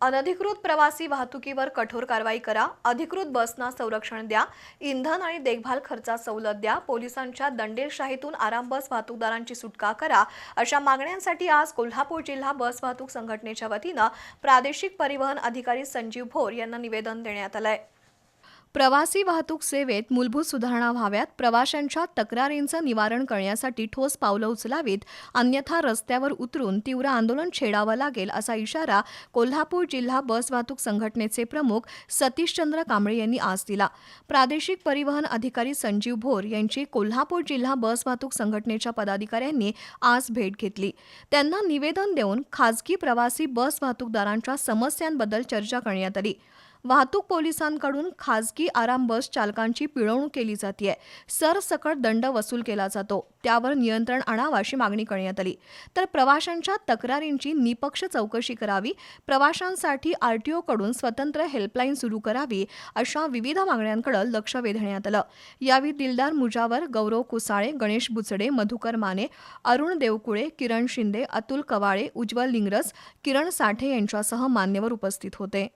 अनधिकृत प्रवासी वाहतुकीवर कठोर कारवाई करा. अधिकृत बसना संरक्षण द्या. इंधन आणि देखभाल खर्चात सवलत द्या. पोलिसांच्या दंडेलशाहीतून आराम बस वाहतूकदारांची सुटका करा. अशा मागण्यांसाठी आज कोल्हापूर जिल्हा बस वाहतूक संघटनेच्या वतीनं प्रादेशिक परिवहन अधिकारी संजीव भोर यांना निवेदन देण्यात आलं आहे प्रवासी वाहतूक सेवेत मूलभूत सुधारणा व्हाव्यात. प्रवाशांच्या तक्रारींचं निवारण करण्यासाठी ठोस पावलं उचलावीत अन्यथा रस्त्यावर उतरून तीव्र आंदोलन छेडावं लागेल असा इशारा कोल्हापूर जिल्हा बस वाहतूक संघटनेचे प्रमुख सतीशचंद्र कांबळे यांनी आज दिला. प्रादेशिक परिवहन अधिकारी संजीव भोर यांची कोल्हापूर जिल्हा बस वाहतूक संघटनेच्या पदाधिकाऱ्यांनी आज भेट घेतली. त्यांना निवेदन देऊन खासगी प्रवासी बस वाहतूकदारांच्या समस्यांबद्दल चर्चा करण्यात आली. वाहतूक पोलिसांकडून खासगी आराम बस चालकांची पिळवणूक केली जाते सरसकट दंड वसूल केला जातो. त्यावर नियंत्रण आणावं अशी मागणी करण्यात आली. तर प्रवाशांच्या तक्रारींची निपक्ष चौकशी करावी. प्रवाशांसाठी आरटीओकडून स्वतंत्र हेल्पलाईन सुरू करावी अशा विविध मागण्यांकडे लक्ष वेधण्यात आलं. यावेळी दिलदार मुजावर गौरव कुसाळे गणेश बुचडे मधुकर माने अरुण देवकुळे किरण शिंदे अतुल कवाळे उज्ज्वल लिंगरस किरण साठे यांच्यासह मान्यवर उपस्थित होते.